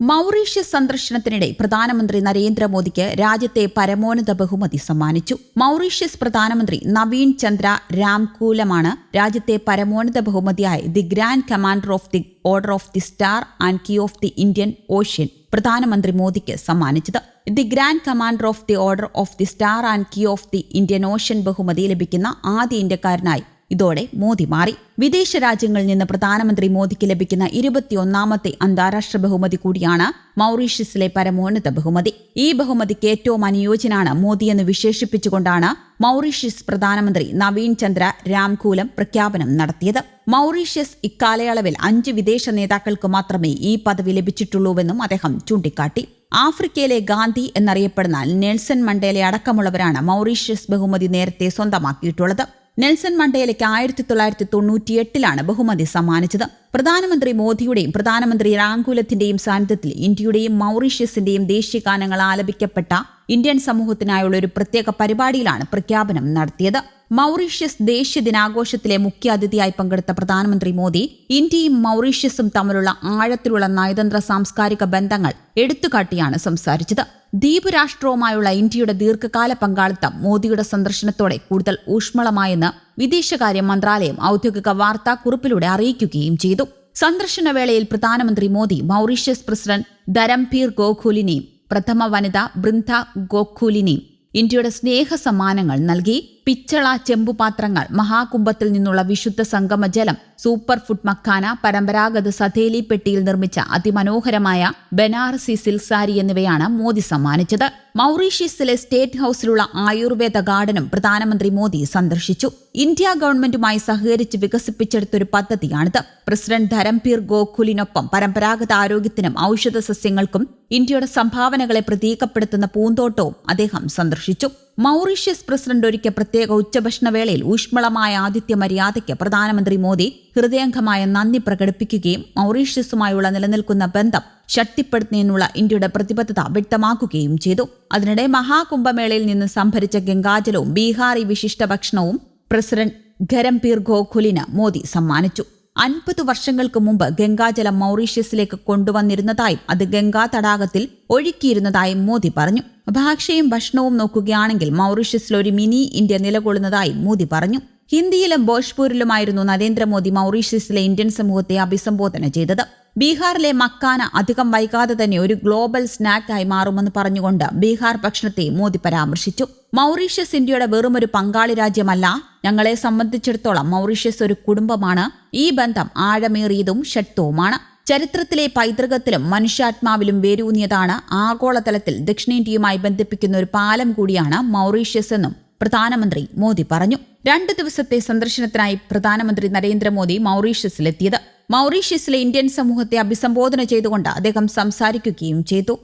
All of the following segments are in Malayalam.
മൗറീഷ്യസ് സന്ദർശനത്തിനിടെ പ്രധാനമന്ത്രി നരേന്ദ്രമോദിക്ക് രാജ്യത്തെ പരമോന്നത ബഹുമതി സമ്മാനിച്ചു. മൗറീഷ്യസ് പ്രധാനമന്ത്രി നവീൻ ചന്ദ്ര രാംകൂലമാണ് രാജ്യത്തെ പരമോന്നത ബഹുമതിയായ the grand commander of the order of the star and key of the Indian ocean പ്രധാനമന്ത്രി മോദിക്ക് സമ്മാനിച്ചത്. The grand commander of the order of the star and key of the Indian ocean ബഹുമതി ലഭിക്കുന്ന ആദ്യ ഇന്ത്യക്കാരനായി ഇതോടെ മോദി മാറി. വിദേശ രാജ്യങ്ങളിൽ നിന്ന് പ്രധാനമന്ത്രി മോദിക്ക് ലഭിക്കുന്ന ഇരുപത്തിയൊന്നാമത്തെ അന്താരാഷ്ട്ര ബഹുമതി കൂടിയാണ് മൗറീഷ്യസിലെ പരമോന്നത ബഹുമതി. ഈ ബഹുമതിക്ക് ഏറ്റവും അനുയോജ്യനാണ് മോദിയെന്ന് വിശേഷിപ്പിച്ചുകൊണ്ടാണ് മൗറീഷ്യസ് പ്രധാനമന്ത്രി നവീൻ ചന്ദ്ര രാംകൂലം പ്രഖ്യാപനം നടത്തിയത്. മൗറീഷ്യസ് ഇക്കാലയളവിൽ അഞ്ച് വിദേശ നേതാക്കൾക്ക് മാത്രമേ ഈ പദവി ലഭിച്ചിട്ടുള്ളൂവെന്നും അദ്ദേഹം ചൂണ്ടിക്കാട്ടി. ആഫ്രിക്കയിലെ ഗാന്ധി എന്നറിയപ്പെടുന്ന നെൽസൺ മണ്ടേലെ അടക്കമുള്ളവരാണ് മൗറീഷ്യസ് ബഹുമതി നേരത്തെ സ്വന്തമാക്കിയിട്ടുള്ളത്. നെൽസൺ മണ്ടേലയ്ക്ക് ആയിരത്തി തൊള്ളായിരത്തി തൊണ്ണൂറ്റിയെട്ടിലാണ് ബഹുമതി സമ്മാനിച്ചത്. പ്രധാനമന്ത്രി മോദിയുടെയും പ്രധാനമന്ത്രി രാംകുലത്തിന്റെയും സാന്നിധ്യത്തിൽ ഇന്ത്യയുടെയും മൗറീഷ്യസിന്റെയും ദേശീയ ഗാനങ്ങൾ ആലപിക്കപ്പെട്ട ഇന്ത്യൻ സമൂഹത്തിനായുള്ള ഒരു പ്രത്യേക പരിപാടിയിലാണ് പ്രഖ്യാപനം നടത്തിയത്. മൗറീഷ്യസ് ദേശീയ ദിനാഘോഷത്തിലെ മുഖ്യ അതിഥിയായി പങ്കെടുത്ത പ്രധാനമന്ത്രി മോദി ഇന്ത്യയും മൗറീഷ്യസും തമ്മിലുള്ള ആഴത്തിലുള്ള നയതന്ത്ര സാംസ്കാരിക ബന്ധങ്ങൾ എടുത്തുകാട്ടിയാണ് സംസാരിച്ചത്. ദ്വീപ് രാഷ്ട്രവുമായുള്ള ഇന്ത്യയുടെ ദീർഘകാല പങ്കാളിത്തം മോദിയുടെ സന്ദർശനത്തോടെ കൂടുതൽ ഊഷ്മളമായെന്ന് വിദേശകാര്യ മന്ത്രാലയം ഔദ്യോഗിക വാർത്താക്കുറിപ്പിലൂടെ അറിയിക്കുകയും ചെയ്തു. സന്ദർശന വേളയിൽ പ്രധാനമന്ത്രി മോദി മൗറീഷ്യസ് പ്രസിഡന്റ് ധരംപീർ ഗോഖുലിനെയും പ്രഥമ വനിത ബൃന്ദ ഗോഖുലിനെയും ഇന്ത്യയുടെ സ്നേഹ സമ്മാനങ്ങൾ നൽകി. പിച്ചള ചെമ്പുപാത്രങ്ങൾ മഹാകുംഭത്തിൽ നിന്നുള്ള വിശുദ്ധ സംഗമ ജലം സൂപ്പർ ഫുഡ് മക്കാന പരമ്പരാഗത സഥേലി പെട്ടിയിൽ നിർമ്മിച്ച അതിമനോഹരമായ ബനാറസി സിൽസാരി സാരി എന്നിവയാണ് മോദി സമ്മാനിച്ചത്. മൗറീഷ്യസിലെ സ്റ്റേറ്റ് ഹൌസിലുള്ള ആയുർവേദ ഗാർഡനും പ്രധാനമന്ത്രി മോദി സന്ദർശിച്ചു. ഇന്ത്യ ഗവൺമെന്റുമായി സഹകരിച്ച് വികസിപ്പിച്ചെടുത്തൊരു പദ്ധതിയാണിത്. പ്രസിഡന്റ് ധരംപീർ ഗോഖുലിനൊപ്പം പരമ്പരാഗത ആരോഗ്യത്തിനും ഔഷധ സസ്യങ്ങൾക്കും ഇന്ത്യയുടെ സംഭാവനകളെ പ്രതീകപ്പെടുത്തുന്ന പൂന്തോട്ടവും അദ്ദേഹം സന്ദർശിച്ചു. മൗറീഷ്യസ് പ്രസിഡന്റ് ഒരുക്കിയ പ്രത്യേക ഉച്ചഭക്ഷണവേളയിൽ ഊഷ്മളമായ ആതിഥ്യ മര്യാദയ്ക്ക് പ്രധാനമന്ത്രി മോദി ഹൃദയംഗമായ നന്ദി പ്രകടിപ്പിക്കുകയും മൗറീഷ്യസുമായുള്ള നിലനിൽക്കുന്ന ബന്ധം ശക്തിപ്പെടുത്തുന്നതിനുള്ള ഇന്ത്യയുടെ പ്രതിബദ്ധത വ്യക്തമാക്കുകയും ചെയ്തു. അതിനിടെ മഹാകുംഭമേളയിൽ നിന്ന് സംഭരിച്ച ഗംഗാജലവും ബീഹാറി വിശിഷ്ട ഭക്ഷണവും പ്രസിഡന്റ് ഖരംപീർ ഗോഖുലിന് മോദി സമ്മാനിച്ചു. അൻപത് വർഷങ്ങൾക്ക് മുമ്പ് ഗംഗാജലം മൗറീഷ്യസിലേക്ക് കൊണ്ടുവന്നിരുന്നതായും അത് ഗംഗാ തടാകത്തിൽ ഒഴുക്കിയിരുന്നതായും മോദി പറഞ്ഞു. ഭാഷയും ഭക്ഷണവും നോക്കുകയാണെങ്കിൽ മൗറീഷ്യസിൽ ഒരു മിനി ഇന്ത്യ നിലകൊള്ളുന്നതായി മോദി പറഞ്ഞു. ഹിന്ദിയിലും ഭോജ്പൂരിലുമായിരുന്നു നരേന്ദ്രമോദി മൗറീഷ്യസിലെ ഇന്ത്യൻ സമൂഹത്തെ അഭിസംബോധന ചെയ്തത്. ബീഹാറിലെ മക്കാന അധികം വൈകാതെ തന്നെ ഒരു ഗ്ലോബൽ സ്നാക്കായി മാറുമെന്ന് പറഞ്ഞുകൊണ്ട് ബീഹാർ ഭക്ഷണത്തെ മോദി പരാമർശിച്ചു. മൗറീഷ്യസ് ഇന്ത്യയുടെ വെറുമൊരു പങ്കാളി രാജ്യമല്ല. ഞങ്ങളെ സംബന്ധിച്ചിടത്തോളം മൗറീഷ്യസ് ഒരു കുടുംബമാണ്. ഈ ബന്ധം ആഴമേറിയതും ശക്തവുമാണ്. ചരിത്രത്തിലെ പൈതൃകത്തിലും മനുഷ്യാത്മാവിലും വേരൂന്നിയതാണ് ആഗോളതലത്തിൽ ദക്ഷിണേന്ത്യയുമായി ബന്ധിപ്പിക്കുന്ന ഒരു പാലം കൂടിയാണ് മൗറീഷ്യസ് എന്നും പ്രധാനമന്ത്രി മോദി പറഞ്ഞു. രണ്ട് ദിവസത്തെ സന്ദർശനത്തിനായി പ്രധാനമന്ത്രി നരേന്ദ്രമോദി മൗറീഷ്യസിലെത്തിയത്. മൗറീഷ്യസിലെ ഇന്ത്യൻ സമൂഹത്തെ അഭിസംബോധന ചെയ്തുകൊണ്ട് അദ്ദേഹം സംസാരിക്കുകയും ചെയ്തു.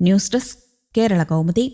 News desk Kerala Kaumudi.